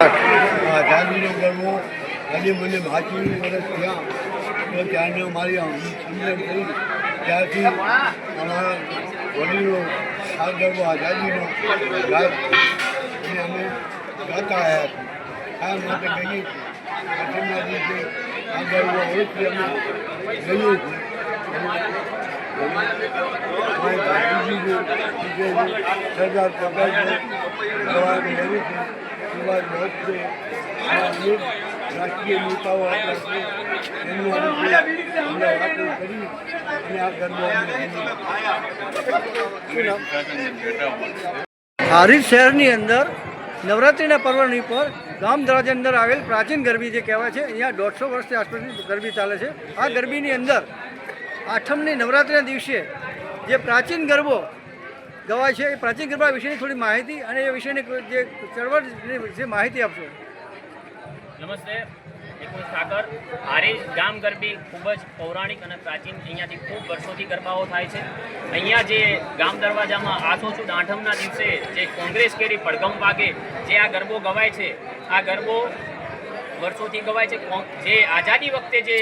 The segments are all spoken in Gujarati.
આ જાગીનો અને મને બાકી વર્ષ થયા, તો ત્યારને મારી સમજણ થઈ ત્યારથી અમારા વડીલો આ ગરબો આઝાદીનો ગાય અને અમે ગાતા આવ્યા છીએ આ માટે કહીએ છીએ પ્રથમના દિવસે આ ગરબો અવશ્ય અમે ગઈએ છીએ ગાંધીજીનું સરદાર પટેલનું જવાહર નહેરુ છે ગરબો હારીજ શહેરની અંદર નવરાત્રિના પર્વની પર ગામ દરાજની અંદર આવેલ પ્રાચીન ગરબી જે કહેવાય છે, અહીંયા દોઢસો વર્ષથી આસપાસની ગરબી ચાલે છે. આ ગરબીની અંદર આઠમની નવરાત્રિના દિવસે જે પ્રાચીન ગરબો ગવાય છે. એ પ્રાચીન કૃપા વિશેની થોડી માહિતી અને એ વિશેની જે ચળવળ જે માહિતી આપશો. નમસ્તે. ઠાકર હારીજ ગામ ગરબી ખૂબ જ પૌરાણિક અને પ્રાચીન. અહીંયાથી ખૂબ વર્ષોથી ગરબાઓ થાય છે. અહીંયા જે ગામ દરવાજામાં આસો સુદ આઠમના દિવસે જે કોંગ્રેસ કેરી પડગમ વાગે, જે આ ગરબો ગવાય છે. આ ગરબો વર્ષોથી ગવાય છે. જે આઝાદી વખતે જે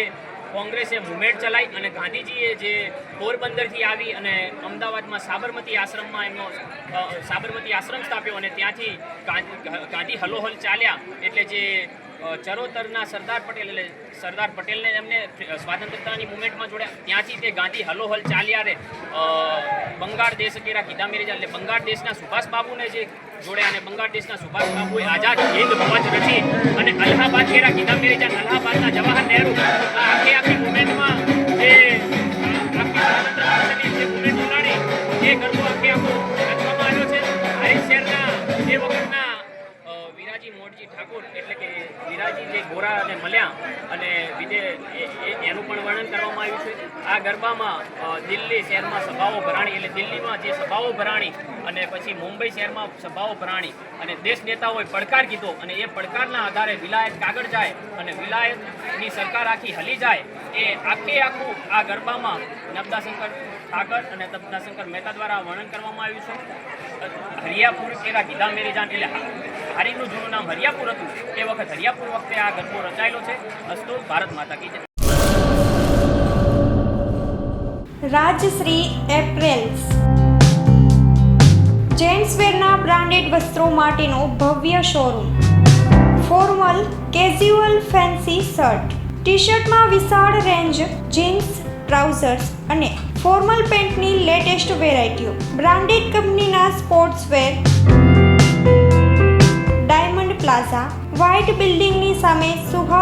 કોંગ્રેસે મુવમેન્ટ ચલાવી અને ગાંધીજીએ જે પોરબંદરથી આવી અને અમદાવાદમાં સાબરમતી આશ્રમમાં એમનો સાબરમતી આશ્રમ સ્થાપ્યો અને ત્યાંથી ગાંધી હલોહલ ચાલ્યા એટલે જે ચરોતરના સરદાર પટેલ એટલે સરદાર પટેલને એમને સ્વાતંત્રતાની મુવમેન્ટમાં જોડ્યા. ત્યાંથી તે ગાંધી હલોહલ ચાલ્યા રે. બંગાળ દેશ કેરા કીધા મેરેજા એટલે બંગાળ દેશના સુભાષ બાબુને જે જોડ્યા અને બંગાળ દેશના સુભાષ બાબુએ આઝાદ હિન્દ ભવન રચી અને અલ્હાબાદ કેરા કીધા મેરેજા અલ્હાબાદના જવાહર નહેરુ વિરાજી મોરજી ઠાકોર એટલે કે વિરાજી જે ગોરા અને મળ્યા અને એ- એનું પણ વર્ણન કરવામાં આવ્યું છે. આ ગરબામાં દિલ્હી શહેરમાં સભાઓ ભરાણી એટલે દિલ્હીમાં જે સભાઓ ભરાણી અને પછી મુંબઈ શહેરમાં સભાઓ ભરાણી અને દેશ નેતાઓએ પડકાર કીધો અને એ પડકારના આધારે વિલાયત કાગળ જાય અને વિલાયતની સરકાર આખી હલી જાય, એ આખે આખું આ ગરબામાં નબદાશંકર ઠાકર અને નબદાશંકર મહેતા દ્વારા વર્ણન કરવામાં આવ્યું છે. હરિયાપુર કેરા કીધા મેરી જાન એટલે હારીનું જૂનું નામ હરિયાપુર હતું. એ વખત હરિયાપુર વખતે આ ગરબો રચાયેલો છે. અસ્તુ, ભારત માતા કી જય. રાજશ્રી એપ્રેલ્સ. જેન્ટ્સવેરના બ્રાન્ડેડ વસ્ત્રો માટેનો ભવ્ય showroom. Formal casual fancy shirt. T શર્ટમાં વિશાળ રેન્જ જીન્સ, ટ્રાઉઝર્સ અને ફોર્મલ પેન્ટની લેટેસ્ટ વેરાયટીઓ. બ્રાન્ડેડ કંપનીના sportswear